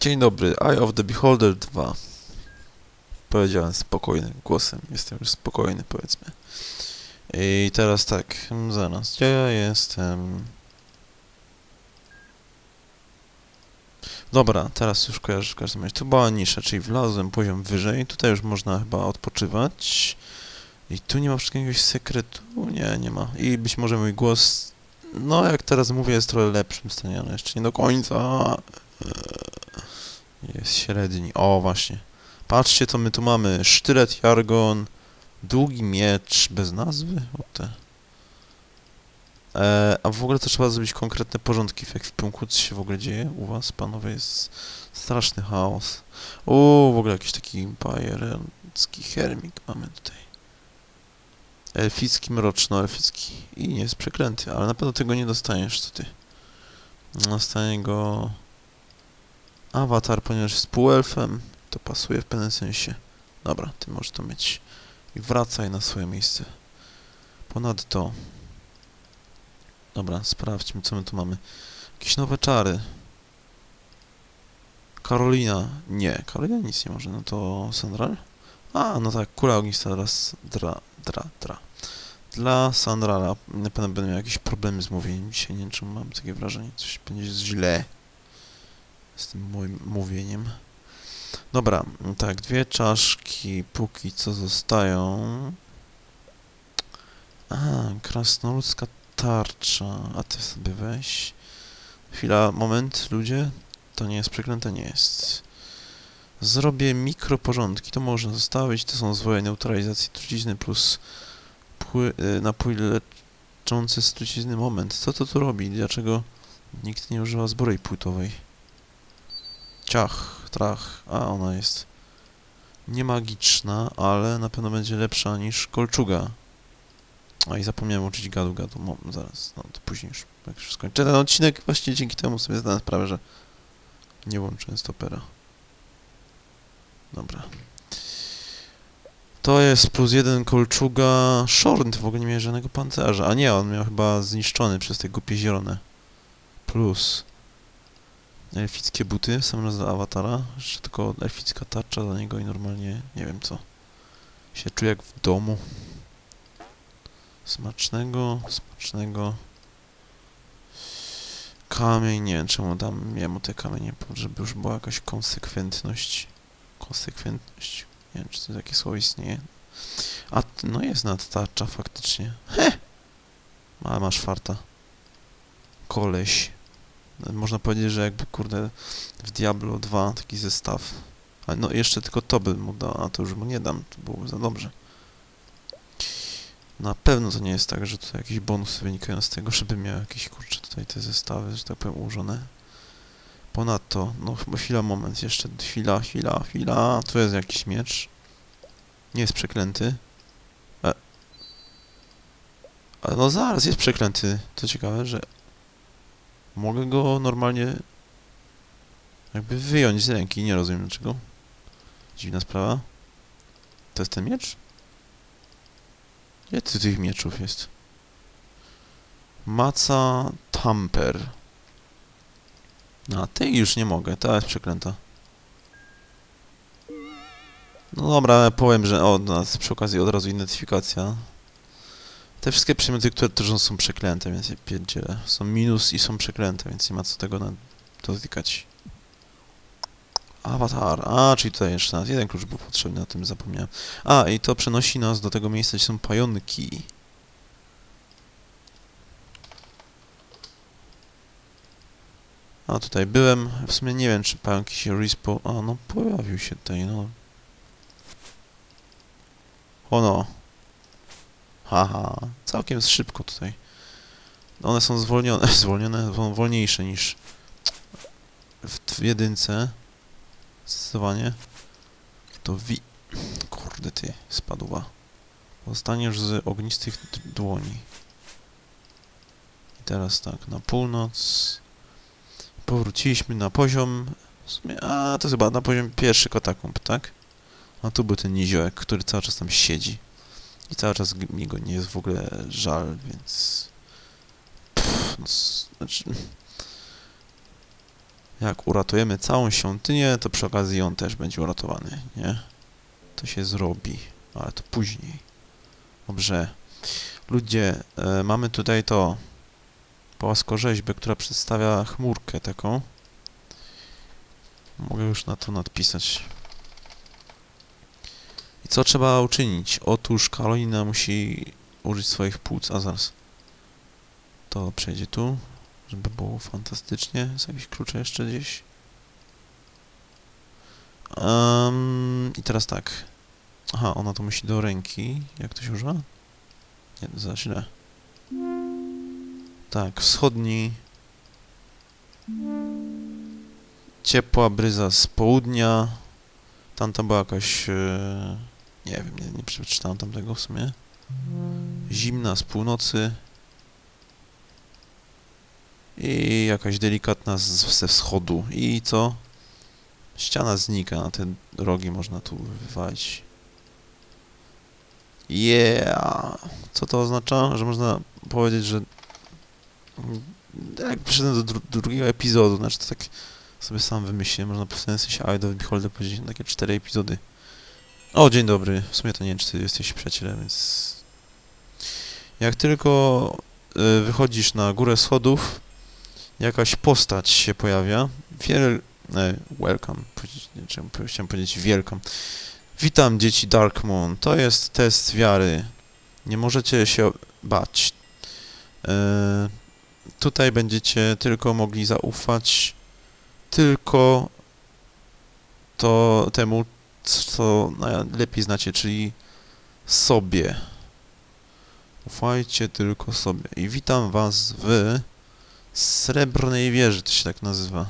Dzień dobry, Eye of the Beholder 2. Powiedziałem spokojnym głosem, jestem już spokojny powiedzmy. I teraz tak, hmm, zaraz, gdzie ja jestem? Dobra, teraz już kojarzę w każdym razie. Tu była nisza, czyli wlazłem poziom wyżej, tutaj już można chyba odpoczywać. I tu nie ma wszystkiego sekretu? Nie, nie ma. I być może mój głos, no jak teraz mówię, jest trochę lepszym stanie, ale jeszcze nie do końca. Jest średni. O, właśnie. Patrzcie, co my tu mamy. Sztylet Jargon, długi miecz bez nazwy. O te. E, a w ogóle to trzeba zrobić konkretne porządki w ekwipunku. Co się w ogóle dzieje u was, panowie? Jest straszny chaos. O, w ogóle jakiś taki bajerencki hermik mamy tutaj. Elficki, mroczno-elficki. I nie jest przeklęty, ale na pewno tego nie dostaniesz, co ty. Dostanie go... Awatar, ponieważ jest półelfem, to pasuje w pewnym sensie. Dobra, ty możesz to mieć. I wracaj na swoje miejsce. Ponadto... Dobra, sprawdźmy, co my tu mamy. Jakieś nowe czary. Karolina. Nie, Karolina nic nie może. No to Sandral? A, no tak, kula ognista teraz dra, dra, dra. Dla Sandrala na pewno będę miał jakieś problemy z mówieniem dzisiaj. Nie wiem, czemu mam takie wrażenie. Coś będzie źle z tym moim mówieniem. Dobra, tak, dwie czaszki póki co zostają. A, krasnoludzka tarcza. A ty sobie weź. Chwila, moment, ludzie. To nie jest przeklęte, nie jest. Zrobię mikroporządki, to można zostawić. To są zwoje neutralizacji trucizny plus pły, y, napój leczący z trucizny. Moment, co to tu robi? Dlaczego nikt nie używa zbroi płytowej? Ciach, trach, a ona jest niemagiczna, ale na pewno będzie lepsza niż kolczuga. A i zapomniałem uczyć gadu gadu. Mo, zaraz, no to później już, jak już skończę ten odcinek, właśnie dzięki temu sobie zdałem sprawę, że nie łączyłem stopera. Dobra. To jest plus jeden kolczuga. Shorn w ogóle nie miał żadnego pancerza. A nie, on miał chyba zniszczony przez te głupie zielone. Plus. Elfickie buty, sam raz dla awatara. Jeszcze tylko elficka tarcza dla niego i normalnie nie wiem co. Się czuje jak w domu. Smacznego, smacznego. Kamień, nie wiem czemu dam jemu te kamienie, żeby już była jakaś konsekwentność. Konsekwentność. Nie wiem, czy to takie słowo istnieje. A, no jest nadtarcza faktycznie. He! Ale masz farta. Koleś. Można powiedzieć, że jakby, kurde, w Diablo 2 taki zestaw. A no jeszcze tylko to bym mu dał, a to już mu nie dam, to byłoby za dobrze. Na pewno to nie jest tak, że tutaj jakieś bonusy wynikają z tego, żeby miał jakieś, kurczę, tutaj te zestawy, że tak powiem, ułożone. Ponadto, no chwila, moment, jeszcze chwila, chwila, chwila, tu jest jakiś miecz. Nie jest przeklęty. E. Ale no zaraz, jest przeklęty. To ciekawe, że mogę go normalnie jakby wyjąć z ręki, nie rozumiem dlaczego. Dziwna sprawa. To jest ten miecz? Ile ty tych mieczów jest? Maca Tamper. A tej już nie mogę, ta jest przeklęta. No dobra, powiem, że o, no, przy okazji od razu identyfikacja. Te wszystkie przedmioty, które też są przeklęte, więc je pierdzielę. Są minus i są przeklęte, więc nie ma co tego na, dotykać. Awatar. A, czyli tutaj jeszcze nawet jeden klucz był potrzebny, o tym zapomniałem. A, i to przenosi nas do tego miejsca, gdzie są pająki. A, tutaj byłem. W sumie nie wiem, czy pająki się respo... A, no, pojawił się tutaj, no. Ono. Haha, całkiem szybko tutaj. One są zwolnione, zwolnione, są wolniejsze niż w, jedynce. Zdecydowanie. To wi... Kurde ty, spadła. Zostaniesz z ognistych dłoni. I teraz tak, na północ. Powróciliśmy na poziom... Sumie, a, to chyba na poziom pierwszy katakumb, tak? A tu był ten niziołek, który cały czas tam siedzi. I cały czas mi go nie jest w ogóle żal, więc... Pff, no, znaczy... Jak uratujemy całą świątynię, to przy okazji on też będzie uratowany, nie? To się zrobi, ale to później. Dobrze. Ludzie, e, mamy tutaj to płaskorzeźbę, która przedstawia chmurkę taką. Mogę już na to nadpisać. Co trzeba uczynić? Otóż Karolina musi użyć swoich płuc, a zaraz. To przejdzie tu, żeby było fantastycznie. Są jakieś klucze jeszcze gdzieś? Em, I teraz tak. Aha, ona to musi do ręki. Jak to się używa? Nie, za źle. Tak, wschodni. Ciepła bryza z południa. Tamta była jakaś... E, nie wiem, nie, nie przeczytałem tamtego w sumie. Zimna z północy. I jakaś delikatna z, ze wschodu. I co? Ściana znika, na te rogi można tu wywalić. Yeah! Co to oznacza? Że można powiedzieć, że jak przyszedłem do dru drugiego epizodu, znaczy to tak sobie sam wymyśliłem, można w pewnym sensie Eye of Beholder powiedzieć na takie cztery epizody. O, dzień dobry. W sumie to nie wiem, czy ty jesteś przyjacielem, więc... Jak tylko y, wychodzisz na górę schodów, jakaś postać się pojawia. Wiel... E, welcome. Chciałem powiedzieć welcome. Witam dzieci Darkmoon. To jest test wiary. Nie możecie się bać. E, tutaj będziecie tylko mogli zaufać tylko to temu, co najlepiej znacie, czyli sobie. Ufajcie tylko sobie. I witam was w Srebrnej Wieży, to się tak nazywa.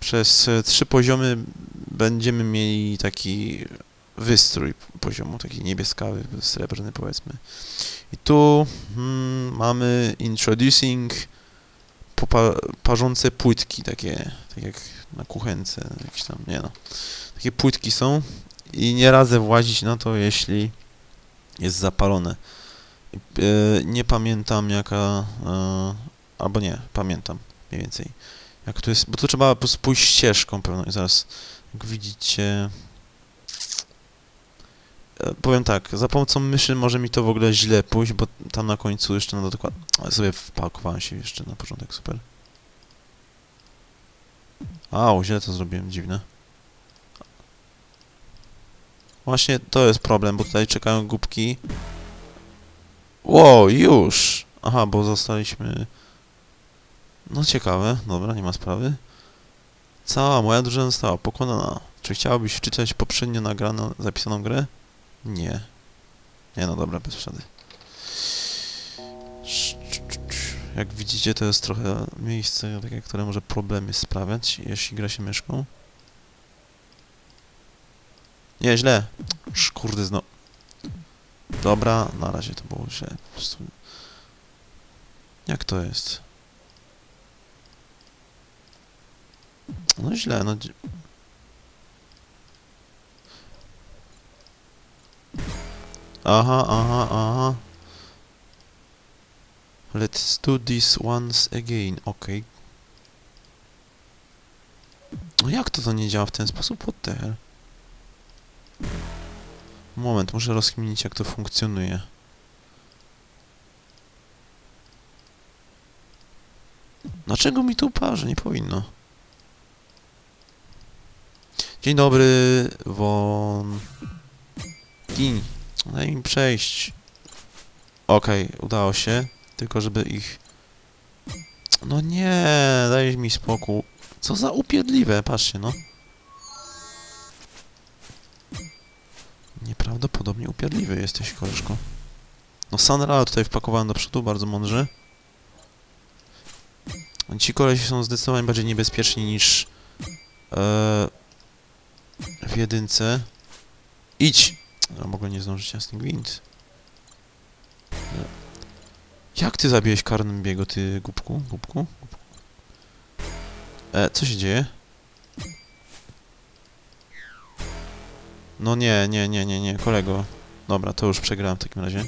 Przez trzy poziomy będziemy mieli taki wystrój poziomu, taki niebieskawy, srebrny powiedzmy. I tu mm, mamy introducing popa parzące płytki, takie, tak jak na kuchence, jakieś tam, nie no. Takie płytki są i nie radzę włazić na to, jeśli jest zapalone. E, nie pamiętam jaka, e, albo nie, pamiętam mniej więcej. Jak to jest, bo tu trzeba po prostu pójść ścieżką pewną i zaraz, jak widzicie... Powiem tak, za pomocą myszy może mi to w ogóle źle pójść, bo tam na końcu jeszcze na dokład... sobie wpakowałem się jeszcze na początek, super. Au, źle to zrobiłem, dziwne. Właśnie to jest problem, bo tutaj czekają głupki. Wow, już! Aha, bo zostaliśmy... No ciekawe, dobra, nie ma sprawy. Cała moja drużyna została pokonana. Czy chciałabyś wczytać poprzednio nagraną, zapisaną grę? Nie. Nie, no dobra, bez przesady. Jak widzicie, to jest trochę miejsce, takie, które może problemy sprawiać, jeśli gra się myszką. Nie, źle. Kurde, zno... Dobra, na razie to było źle. Jak to jest? No źle, no... Aha, aha, aha. Let's do this once again, okej. No jak to to nie działa w ten sposób? What the hell? Moment, muszę rozkminić jak to funkcjonuje. Dlaczego mi tu parze? Nie powinno. Dzień dobry, Won... Gin. Daj mi przejść. Okej, udało się. Tylko żeby ich... No nie, daj mi spokój. Co za upierdliwe, patrzcie, no. Nieprawdopodobnie upierdliwy jesteś, koleżko. No Sanra tutaj wpakowałem do przodu, bardzo mądrze. Ci kolesi są zdecydowanie bardziej niebezpieczni niż e, w jedynce. Idź! No, mogę nie zdążyć jasny gwint. Jak ty zabiłeś karnym biegu, ty głupku? Głupku? głupku. E, co się dzieje? No nie, nie, nie, nie, nie, kolego. Dobra, to już przegrałem w takim razie.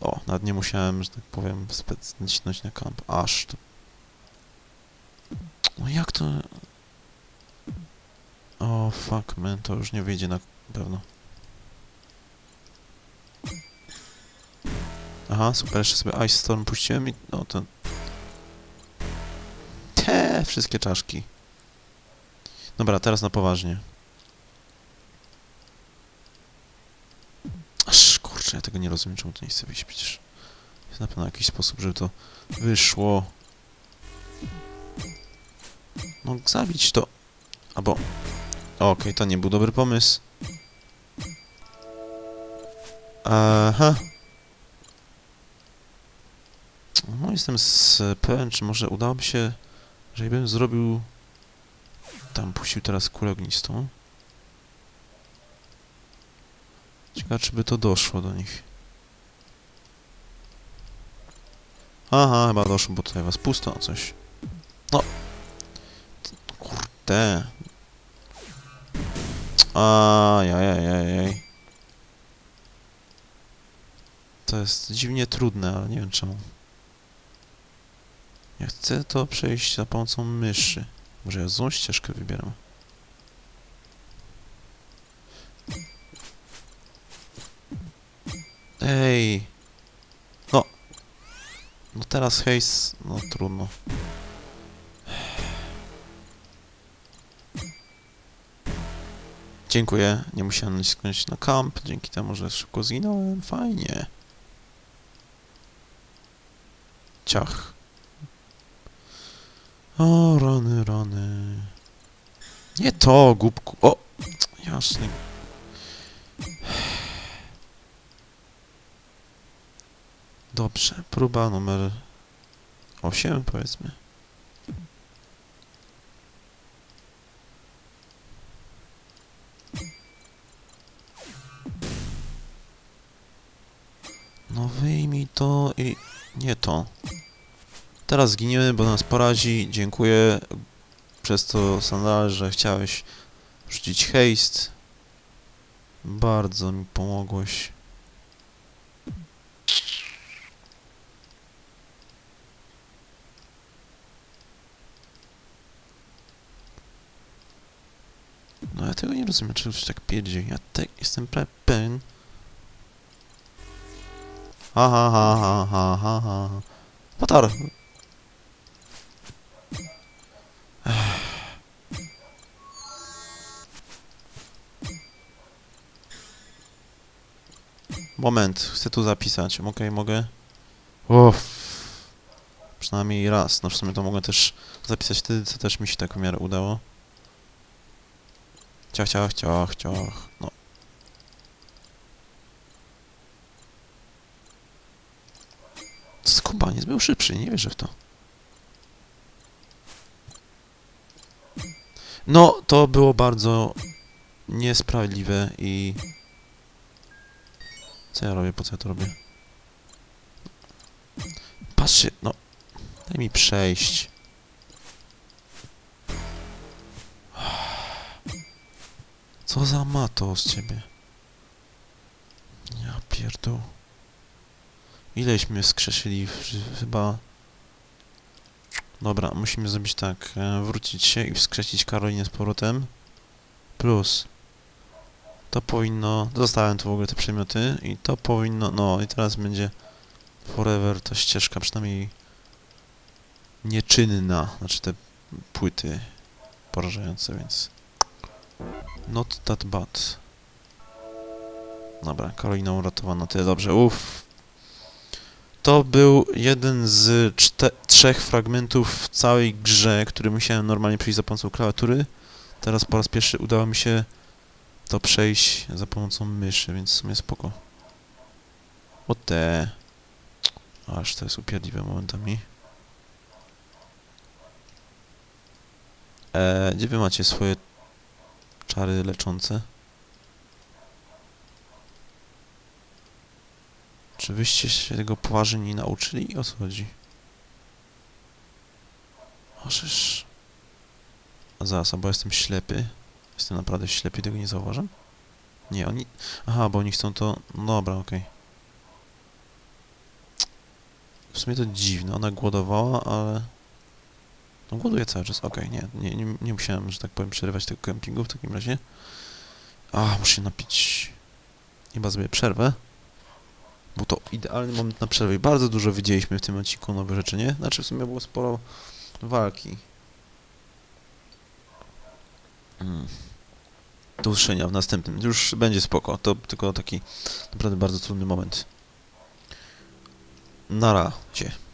O, nawet nie musiałem, że tak powiem, specjalnie na kamp. Aż to Co? O, fuck, man, to już nie wyjdzie na pewno. Aha, super, jeszcze sobie Ice Storm puściłem i... No, to... Te wszystkie czaszki. Dobra, teraz na poważnie. Aż, kurczę, ja tego nie rozumiem, czemu to nie chce wyjść. Jest na pewno jakiś sposób, żeby to wyszło. No, zabić to. Albo... Okej, to nie był dobry pomysł. Aha. No, jestem z pewien, czy może udałoby się, że bym zrobił... Tam puścił teraz kulę ognistą. Ciekawe, czy by to doszło do nich. Aha, chyba doszło, bo tutaj was pusto coś. No. Kurde. Ajajajajaj. To jest dziwnie trudne, ale nie wiem czemu. Ja chcę to przejść za pomocą myszy. Może ja złą ścieżkę wybieram. Ej! No! No teraz hejs... No trudno. Dziękuję. Nie musiałem nacisnąć na kamp. Dzięki temu, że szybko zginąłem. Fajnie. Ciach. O, rany, rany. Nie to, głupku. O! Jasny. Dobrze, próba numer 8, powiedzmy. No wyjmij to i... nie to. Teraz zginiemy, bo nas porazi. Dziękuję przez to, Sandal, że chciałeś rzucić haste. Bardzo mi pomogłeś. No ja tego nie rozumiem, czy już tak pierdzie. Ja tak jestem pe- pewien. Ha ha ha ha ha ha ha. Potar. Moment, chcę tu zapisać. Okej, mogę? Uff. Przynajmniej raz. No w sumie to mogę też zapisać wtedy, co też mi się tak w miarę udało. Ciach, ciach, ciach, ciach. No. Skubaniec był szybszy, nie wierzę w to. No, to było bardzo niesprawiedliwe i... Co ja robię? Po co ja to robię? Patrzcie, no. Daj mi przejść. Co za mato z ciebie? Ja pierdół. Ileśmy skrzeszyli? Chyba... Dobra, musimy zrobić tak. e, Wrócić się i wskrzesić Karolinę z powrotem. Plus... To powinno... Zostawiam tu w ogóle te przedmioty i to powinno... No i teraz będzie forever ta ścieżka przynajmniej nieczynna. Znaczy te płyty porażające, więc... Not that bad. Dobra, Karolina uratowano tyle dobrze. Uff. To był jeden z trzech fragmentów w całej grze, który musiałem normalnie przejść za pomocą klawiatury. Teraz po raz pierwszy udało mi się to przejść za pomocą myszy, więc w sumie spoko. O te. Aż to jest upierdliwe momentami. Eee, gdzie wy macie swoje czary leczące? Czy wyście się tego poważnie nie nauczyli? O co chodzi? Możesz... A zaraz, bo jestem ślepy. Jestem naprawdę ślepy tego nie zauważam? Nie, oni... Aha, bo oni chcą to... No dobra, okej. W sumie to dziwne, ona głodowała, ale... No głoduję cały czas, okej, nie, nie, nie, nie musiałem, że tak powiem, przerywać tego kempingu w takim razie. A, muszę się napić. Chyba sobie przerwę. Był to idealny moment na przerwę bardzo dużo widzieliśmy w tym odcinku nowych rzeczy, nie? Znaczy w sumie było sporo walki. Mm. Do usłyszenia w następnym. Już będzie spoko. To tylko taki naprawdę bardzo trudny moment. Na razie.